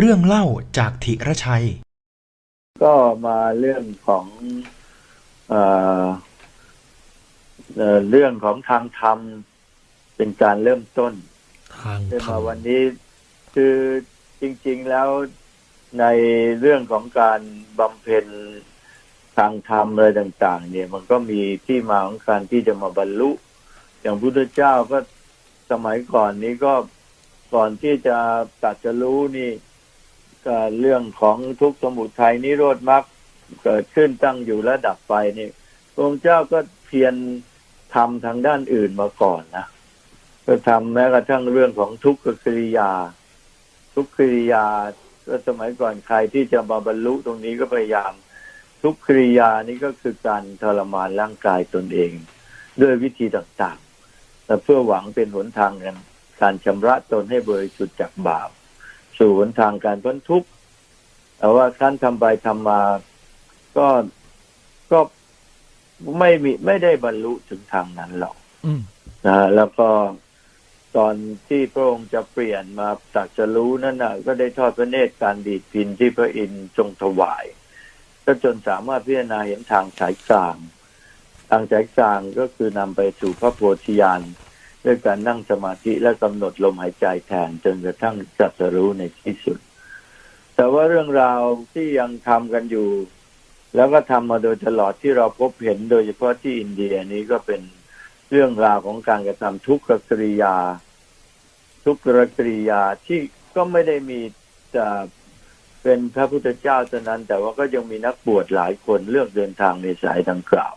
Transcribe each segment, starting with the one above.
เรื่องเล่าจากธิรชัย ก็มาเรื่องของเอ่อเอ่อเรื่องของทางธรรมเป็นการเริ่มต้นทางได้ธรรมามวันนี้คือจริง ๆแล้วในเรื่องของการบำเพ็ญทางธรรมอะไรต่าง ๆ เนี่ย มันก็มีที่มาของการที่จะมาบรรลุ อย่างพุทธเจ้าก็สมัยก่อนนี้ก็ก่อนที่จะตรัดจะรู้นี่ก็ เรื่องของทุกสมุทัยนิโรธมรรคเกิดขึ้นตั้งอยู่และดับไปนี่พระองค์เจ้าก็เพียรทำทางด้านอื่นมาก่อนนะก็ทำแม้กระทั่งเรื่องของทุกขกิริยา ทุกขกิริยาก็สมัยก่อนใครที่จะมาบรรลุตรงนี้ก็พยายาม ทุกขกิริยานี้ก็คือการทรมานร่างกายตนเอง ด้วยวิธีต่างๆแต่เพื่อหวังเป็นหนทางกันการชำระตนให้บริสุทธิ์จากบาป สู่หนทางการพ้นทุกข์แต่ว่าท่านทำไปทำมา ก็ก็ไม่มีไม่ได้บรรลุถึงทางนั้นหรอกอืมนะฮะแล้วก็ตอนที่พระองค์จะเปลี่ยนมาตรัสจะรู้นั่นน่ะก็ได้ทอดพระเนตรการดีดพินที่พระอินทร์ทรงถวายก็จนสามารถพิจารณาเห็นทางสายกลาง ทางสายกลางก็คือนำไปสู่พระโพธิญาณ ด้วยการนั่งสมาธิและกำหนดลมหายใจแทนจนกระทั่งตรัสรู้ในที่สุด แต่ว่าเรื่องราวที่ยังทำกันอยู่ แล้วก็ทำมาโดยตลอดที่เราพบเห็นโดยเฉพาะที่อินเดียนี้ก็เป็นเรื่องราวของการกระทำทุกขกริยา ทุกขกริยาที่ก็ไม่ได้มีแต่เป็นพระพุทธเจ้าเท่านั้น แต่ว่าก็ยังมีนักบวชหลายคนเลือกเดินทางในสายดังกล่าว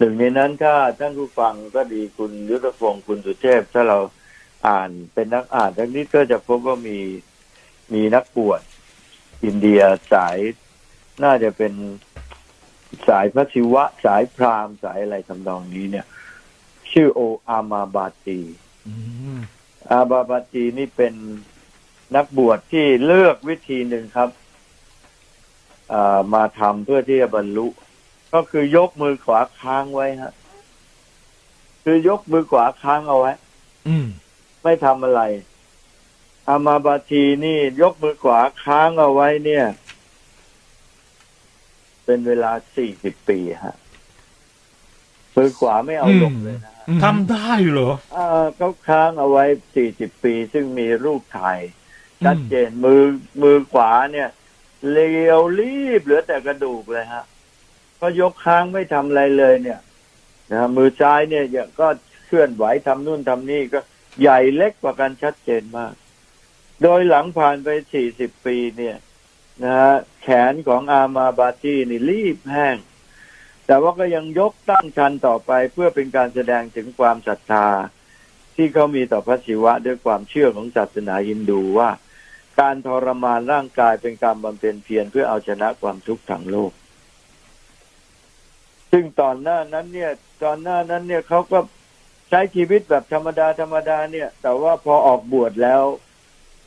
หนึ่งในนั้นถ้าท่านผู้ฟังก็ดีคุณยุทธพงศ์คุณสุเทพ ถ้าเราอ่านเป็นนักอ่านทั้งนี้ก็จะพบว่ามีมีนักบวชอินเดียสายน่าจะเป็นสายพระศิวะ สายพราหมณ์สายอะไรทำนองนี้เนี่ย ชื่อโออามาบาตีอืมอาบาบาตีนี่เป็นนักบวชที่เลือกวิธีหนึ่งครับอ่ามาทำเพื่อที่จะบรรลุ ก็คือยกมือขวาค้างไว้ฮะ คือยกมือขวาค้างเอาไว้ อืม ไม่ทำอะไรอามาบาทีนี่ยกมือขวาค้างเอาไว้เนี่ย เป็นเวลาสี่สิบปีฮะมือขวาไม่เอาลงเลยนะฮะทำได้เหรออ่าเขาค้างเอาไว้40ปี ซึ่งมีรูปถ่ายชัดเจนมือมือขวาเนี่ยเลียวรีบเหลือแต่กระดูกเลยฮะ ก็ยกค้างไม่ทำอะไรเลยเนี่ยนะมือซ้ายเนี่ยก็เคลื่อนไหวทำนู่นทำนี่ก็ใหญ่เล็กกว่ากันชัดเจนมาก โดยหลังผ่านไป40ปีเนี่ยนะฮะแขนของอามาบาตีนี่รีบแห้ง แต่ว่าก็ยังยกตั้งชันต่อไปเพื่อเป็นการแสดงถึงความศรัทธา ที่เขามีต่อพระศิวะด้วยความเชื่อของศาสนาฮินดูว่า การทรมานร่างกายเป็นการบำเพ็ญเพียรเพื่อเอาชนะความทุกข์ทางโลก ซึ่งตอนหน้านั้นเนี่ยตอนหน้านั้นเนี่ยเขาก็ใช้ชีวิตแบบธรรมดาธรรมดาเนี่ย แต่ว่าพอออกบวชแล้ว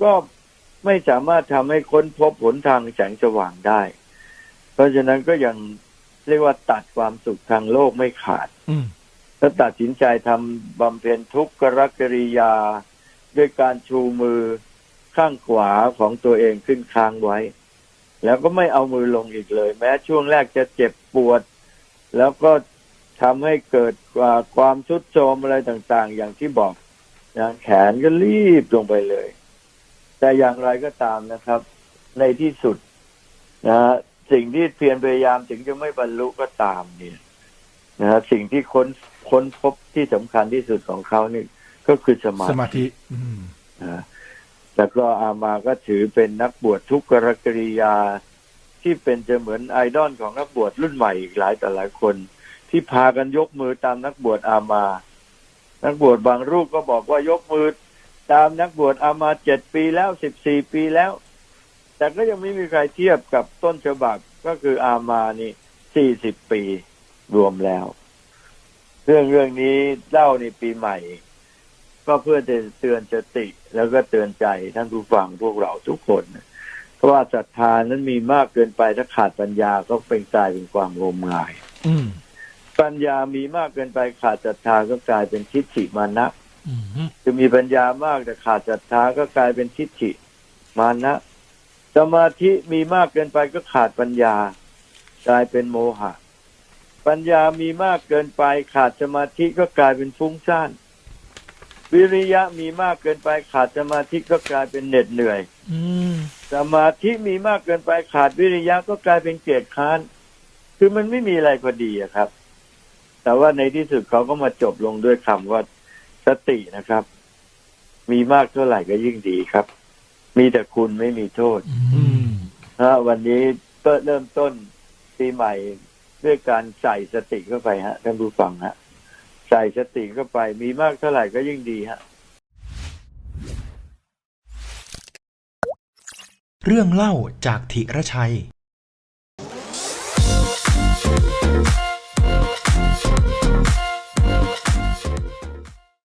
ก็ไม่สามารถทำให้ค้นพบหนทางแสงสว่างได้ เพราะฉะนั้นก็ยังเรียกว่าตัดความสุขทางโลกไม่ขาดอืมแล้วตัดสินใจทำบำเพ็ญทุกขกริยา ด้วยการชูมือข้างขวาของตัวเองขึ้นค้างไว้ แล้วก็ไม่เอามือลงอีกเลย แม้ช่วงแรกจะเจ็บปวด แล้วก็ทำให้เกิดความทุดโทรมอะไรต่าง ๆ อย่างที่บอกนะแขนก็รีบลงไปเลย แต่อย่างไรก็ตามนะครับ ในที่สุดนะฮะสิ่งที่เพียรพยายามถึงจะไม่บรรลุก็ตามเนี่ยนะฮะสิ่งที่ค้นค้นพบที่สำคัญที่สุดของเขานี่ก็คือสมาสมาธิธิอืมนะฮะแล้วก็อามาก็ถือเป็นนักบวชทุกกรกริยา ที่เป็นจะเหมือนไอดอลของนักบวชรุ่นใหม่อีกหลายแต่หลายคน ที่พากันยกมือตามนักบวชอามา นักบวชบางรูปก็บอกว่ายกมือตามนักบวชอามาเจ็ดปีแล้วสิบสี่ปีแล้ว แต่ก็ยังไม่มีใครเทียบกับต้นฉบับก็คืออามานี่สี่สิบปีรวมแล้ว เรื่องเรื่องนี้เล่าในปีใหม่ ก็เพื่อจะเตือนสติแล้วก็เตือนใจท่านผู้ฟังพวกเราทุกคนเพ ราะว่าศรัทธานั้นมีมากเกินไปถ้าขาดปัญญาก็เป็นกลายเป็นความงมงายอืมปัญญามีมากเกินไปขาดศรัทธาก็กลายเป็นทิฏฐิมานะอืมคือมีปัญญามากแต่ขาดศรัทธาก็กลายเป็นทิฏฐิมานะสมาธิมีมากเกินไปก็ขาดปัญญา กลายเป็นโมหะ ปัญญามีมากเกินไปขาดสมาธิก็กลายเป็นฟุ้งซ่านวิริยะมีมากเกินไปขาดสมาธิก็กลายเป็นเหน็ดเหนื่อยอืม สมาธิมีมากเกินไปขาดวิริยะก็กลายเป็นเกียจค้าน คือมันไม่มีอะไรพอดีอะครับ แต่ว่าในที่สุดเขาก็มาจบลงด้วยคำว่าสตินะครับ มีมากเท่าไหร่ก็ยิ่งดีครับ มีแต่คุณไม่มีโทษอืมนะวันนี้เปิดเริ่มต้นปีใหม่ด้วยการใส่สติเข้าไปฮะท่านผู้ฟังฮะใส่สติเข้าไปมีมากเท่าไหร่ก็ยิ่งดีฮะ เรื่องเล่าจากธิรชัย